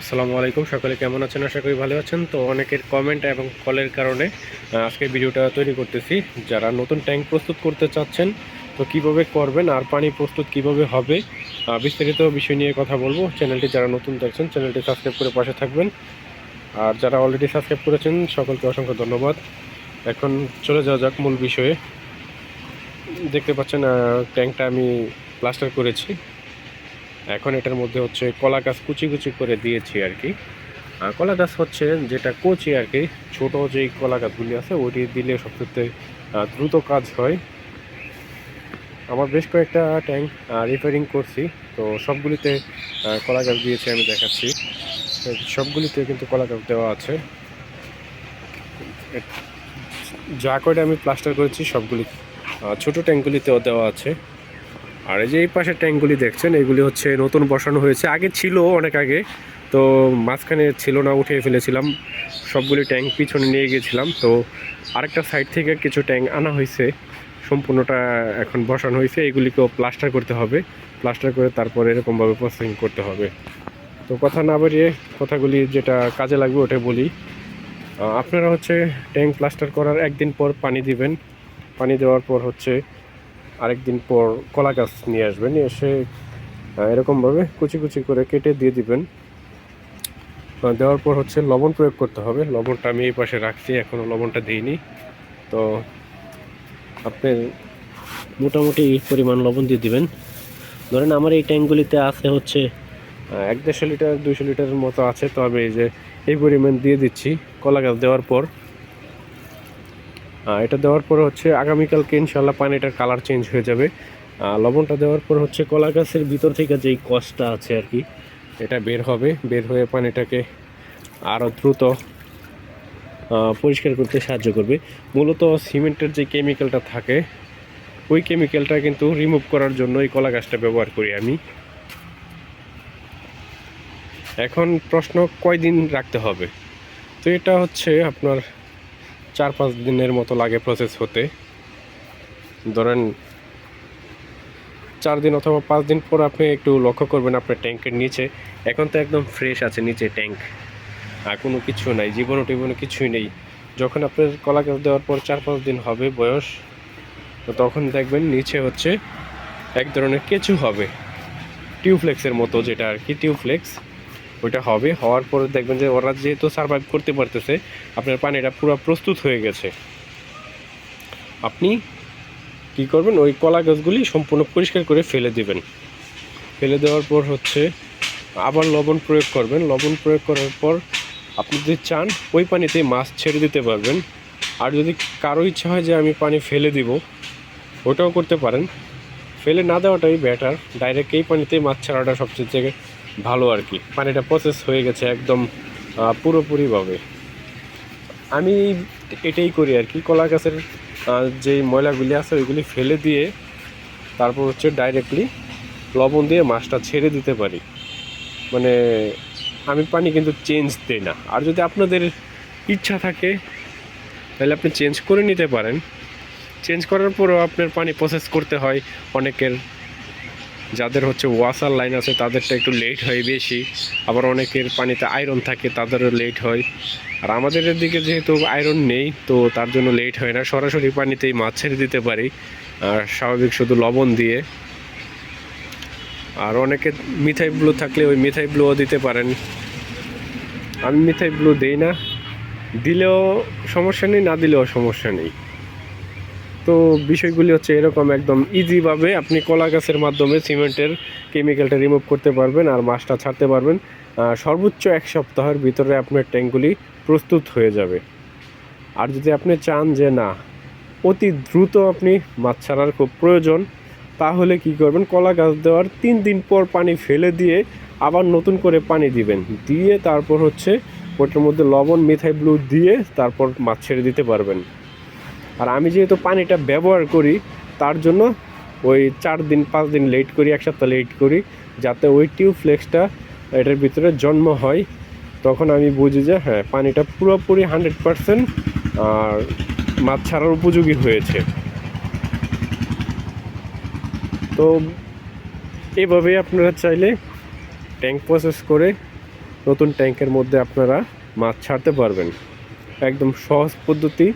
আসসালামু আলাইকুম, সকলে কেমন আছেন? আশা করি ভালো আছেন। তো অনেকের কমেন্ট এবং কলের কারণে আজকে ভিডিওটা তৈরি করতেছি। যারা নতুন ট্যাঙ্ক প্রস্তুত করতে চাচ্ছেন, তো কীভাবে করবেন আর পানি প্রস্তুত কীভাবে হবে বিস্তারিত বিষয় নিয়ে কথা বলব। চ্যানেলটি যারা নতুন দেখছেন, চ্যানেলটি সাবস্ক্রাইব করে পাশে থাকবেন। আর যারা অলরেডি সাবস্ক্রাইব করেছেন, সকলকে অসংখ্য ধন্যবাদ। এখন চলে যাওয়া যাক মূল বিষয়ে। দেখতে পাচ্ছেন ট্যাঙ্কটা আমি প্লাস্টার করেছি। এখন এটার মধ্যে হচ্ছে কলা গাছ কুচি কুচি করে দিয়েছি আর কি। কলা গাছ হচ্ছে যেটা কচি আর কি, ছোটো যেই কলা গাছগুলি আছে ওইটি দিলে সবচেয়ে দ্রুত কাজ হয়। আমার বেশ কয়েকটা ট্যাঙ্ক রিপেয়ারিং করছি, তো সবগুলিতে কলা গাছ দিয়েছি আমি দেখাচ্ছি। সবগুলিতে কিন্তু কলা গাছ দেওয়া আছে। যা কয়টা আমি প্লাস্টার করেছি সবগুলি ছোটো ট্যাঙ্কগুলিতেও দেওয়া আছে। আর এই যে এই পাশের ট্যাঙ্কগুলি দেখছেন, এগুলি হচ্ছে নতুন বসানো হয়েছে। আগে ছিল অনেক আগে, তো মাঝখানে ছিল না, উঠিয়ে ফেলেছিলাম। সবগুলি ট্যাঙ্ক পিছনে নিয়ে গিয়েছিলাম তো আরেকটা সাইড থেকে কিছু ট্যাঙ্ক আনা হয়েছে, সম্পূর্ণটা এখন বসানো হয়েছে। এগুলিকেও প্লাস্টার করতে হবে। প্লাস্টার করে তারপরে এরকমভাবে প্রসেসিং করতে হবে। তো কথা না বেরিয়ে কথাগুলি যেটা কাজে লাগবে ওটা বলি। আপনারা হচ্ছে ট্যাঙ্ক প্লাস্টার করার একদিন পর পানি দিবেন। পানি দেওয়ার পর হচ্ছে আরেকদিন পর কলা গাছ নিয়ে আসবেন, এসে এরকমভাবে কুচি কুচি করে কেটে দিয়ে দিবেন। দেওয়ার পর হচ্ছে লবণ প্রয়োগ করতে হবে। লবণটা আমি এই পাশে রাখছি এখনও লবণটা দিইনি। তো আপনি মোটামুটি পরিমাণ লবণ দিয়ে দিবেন। ধরেন আমার এই ট্যাঙ্কগুলিতে আছে হচ্ছে এক দেড়শো লিটার, দুইশো লিটারের মতো আছে। তো আমি এই যে এই পরিমাণ দিয়ে দিচ্ছি কলা গাছ দেওয়ার পর। এটা দেওয়ার পর হচ্ছে আগামীকালকে ইনশাল্লাহ পানিটার কালার চেঞ্জ হয়ে যাবে। লবণটা দেওয়ার পর হচ্ছে কলা গাছের ভিতর থেকে যেই কষটা আছে আর কি, এটা বের হবে। বের হয়ে পানিটাকে আরও দ্রুত পরিষ্কার করতে সাহায্য করবে। মূলত সিমেন্টের যে কেমিক্যালটা থাকে, ওই কেমিক্যালটা কিন্তু রিমুভ করার জন্য এই কলা গাছটা ব্যবহার করি আমি। এখন প্রশ্ন কয়দিন রাখতে হবে? তো এটা হচ্ছে আপনার চার পাঁচ দিনের মতো লাগে প্রসেস হতে। ধরেন, চার দিন অথবা পাঁচ দিন পর আপনি একটু লক্ষ্য করবেন আপনার ট্যাঙ্কের নিচে। এখন তো একদম ফ্রেশ আছে নিচে ট্যাঙ্ক। আর কোনো কিছু নাই, জীবনও টিবনও কিছুই নেই। যখন আপনার কলা গাছ দেওয়ার পর চার পাঁচ দিন হবে বয়স, তো তখন দেখবেন নিচে হচ্ছে এক ধরনের কেঁচু হবে। টিউফ্লেক্সের মতো যেটা আর কি টিউফ্লেক্স ওইটা হবে। হওয়ার পরে দেখবেন যে ওরা যেহেতু সার্ভাইভ করতে পারতেছে, আপনার পানিটা পুরো প্রস্তুত হয়ে গেছে। আপনি কি করবেন? ওই কলা গাছগুলি সম্পূর্ণ পরিষ্কার করে ফেলে দিবেন। ফেলে দেওয়ার পর হচ্ছে আবার লবণ প্রয়োগ করবেন। লবণ প্রয়োগ করার পর আপনি যদি চান, ওই পানিতে মাছ ছেড়ে দিতে পারবেন। আর যদি কারও ইচ্ছা হয় যে আমি পানি ফেলে দিব, ওটাও করতে পারেন। ফেলে না দেওয়াটাই বেটার ডাইরেক্ট এই পানিতে মাছ ছাড়াটা সবচেয়ে থেকে ভালো আর কি। পানিটা প্রসেস হয়ে গেছে একদম পুরোপুরিভাবে। আমি এটাই করি আর কি, কলা গাছের যেই ময়লাগুলি আছে ওইগুলি ফেলে দিয়ে তারপর হচ্ছে ডাইরেক্টলি লবণ দিয়ে মাছটা ছেড়ে দিতে পারি। মানে আমি পানি কিন্তু চেঞ্জ দিই না। আর যদি আপনাদের ইচ্ছা থাকে, তাহলে আপনি চেঞ্জ করে নিতে পারেন। চেঞ্জ করার পরেও আপনার পানি প্রসেস করতে হয় অনেকের। যাদের হচ্ছে ওয়াসার লাইন আছে, তাদেরটা একটু লেট হয় বেশি। আবার অনেকের পানিতে আয়রন থাকে, তাদেরও লেট হয়। আর আমাদের এদিকে যেহেতু আয়রন নেই, তো তার জন্য লেট হয় না। সরাসরি পানিতেই মাছ ছেড়ে দিতে পারি। আর স্বাভাবিক শুধু লবণ দিয়ে। আর অনেকে মিঠাই ব্লু থাকলে ওই মিঠাই ব্লুও দিতে পারেন। আমি মিঠাই ব্লু দিই না। দিলেও সমস্যা নেই, না দিলেও সমস্যা নেই। তো বিষয়গুলি হচ্ছে এরকম একদম ইজিভাবে আপনি কলা গাছের মাধ্যমে সিমেন্টের কেমিক্যালটা রিমুভ করতে পারবেন আর মাছটা ছাড়তে পারবেন। সর্বোচ্চ এক সপ্তাহের ভিতরে আপনার ট্যাঙ্কগুলি প্রস্তুত হয়ে যাবে। আর যদি আপনি চান যে না, অতি দ্রুত আপনি মাছ ছাড়ার খুব প্রয়োজন, তাহলে কি করবেন? কলা গাছ দেওয়ার তিন দিন পর পানি ফেলে দিয়ে আবার নতুন করে পানি দিবেন। দিয়ে তারপর হচ্ছে ওটার মধ্যে লবণ মিথাই ব্লু দিয়ে তারপর মাছ ছেড়ে দিতে পারবেন। আর আমি যেহেতু পানিটা ব্যবহার করি, তার জন্য ওই চার দিন, পাঁচ দিন লেট করি, এক সপ্তাহ লেট করি, যাতে ওই টিউবফ্লেক্সটা এটার ভিতরে জন্ম হয়। তখন আমি বুঝি যে হ্যাঁ পানিটা পুরোপুরি হান্ড্রেড পারসেন্ট আর মাছ ছাড়ার উপযোগী হয়েছে। তো এভাবেই আপনারা চাইলে ট্যাঙ্ক প্রসেস করে নতুন ট্যাঙ্কের মধ্যে আপনারা মাছ ছাড়তে পারবেন। একদম সহজ পদ্ধতি।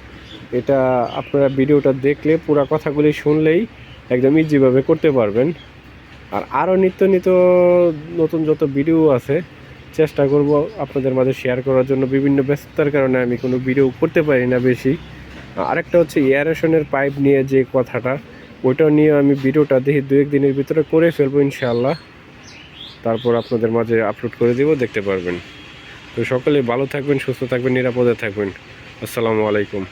এটা আপনারা ভিডিওটা দেখলে পুরো কথাগুলি শুনলেই একদম ইজিভাবে করতে পারবেন। আর আরও নিত্য নিত্য নতুন যত ভিডিও আছে, চেষ্টা করব আপনাদের মাঝে শেয়ার করার জন্য। বিভিন্ন ব্যস্ততার কারণে আমি কোনো ভিডিও করতে পারি না বেশি। আরেকটা হচ্ছে এয়ারেশনের পাইপ নিয়ে যে কথাটা, ওইটা নিয়ে আমি ভিডিওটা দেখি দু দিনের ভিতরে করে ফেলব ইনশাআল্লাহ। তারপর আপনাদের মাঝে আপলোড করে দেবো, দেখতে পারবেন। তো সকলে ভালো থাকবেন, সুস্থ থাকবেন, নিরাপদে থাকবেন। আসসালামু আলাইকুম।